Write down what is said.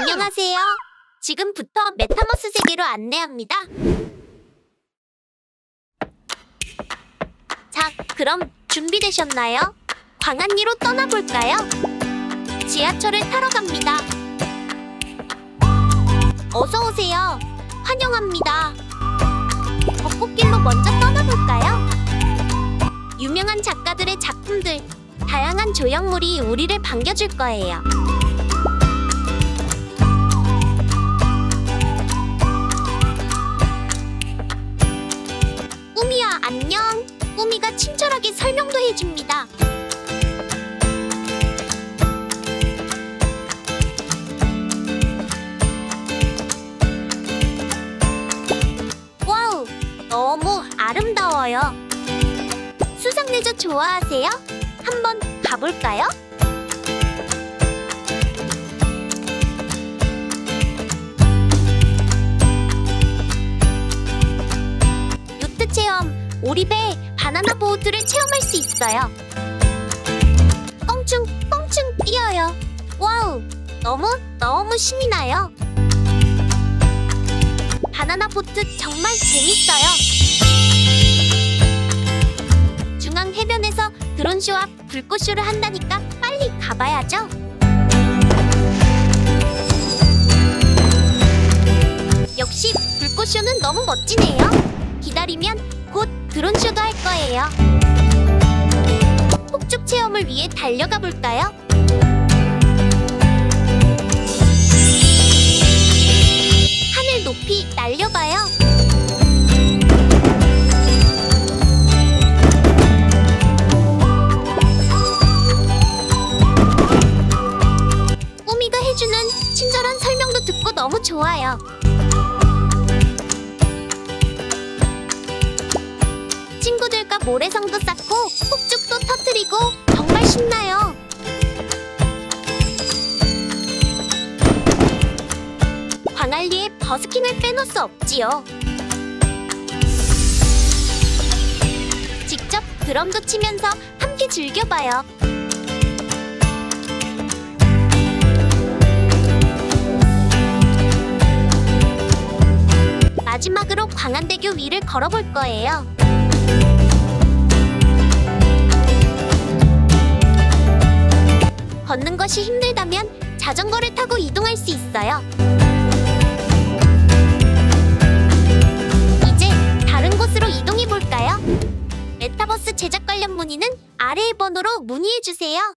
안녕하세요. 지금부터 메타버스 세계로 안내합니다. 자, 그럼 준비되셨나요? 광안리로 떠나볼까요? 지하철을 타러 갑니다. 어서 오세요. 환영합니다. 벚꽃길로 먼저 떠나볼까요? 유명한 작가들의 작품들, 다양한 조형물이 우리를 반겨줄 거예요. 안녕. 꾸미가 친절하게 설명도 해줍니다. 와우, 너무 아름다워요. 수상레저 좋아하세요? 한번 가볼까요? 오리배, 바나나 보트를 체험할 수 있어요. 껑충, 껑충 뛰어요. 와우, 너무, 너무 신이 나요. 바나나 보트 정말 재밌어요. 중앙 해변에서 드론쇼와 불꽃쇼를 한다니까 빨리 가봐야죠. 역시 불꽃쇼는 너무 멋지네요. 기다리면 곧 드론쇼도 할 거예요. 폭죽 체험을 위해 달려가 볼까요? 하늘 높이 날려봐요. 꾸미가 해주는 친절한 설명도 듣고 너무 좋아요. 모래성도 쌓고 폭죽도 터뜨리고 정말 신나요. 광안리에 버스킹을 빼놓을 수 없지요. 직접 드럼도 치면서 함께 즐겨봐요. 마지막으로 광안대교 위를 걸어볼 거예요. 걷는 것이 힘들다면 자전거를 타고 이동할 수 있어요. 이제 다른 곳으로 이동해 볼까요? 메타버스 제작 관련 문의는 아래의 번호로 문의해 주세요.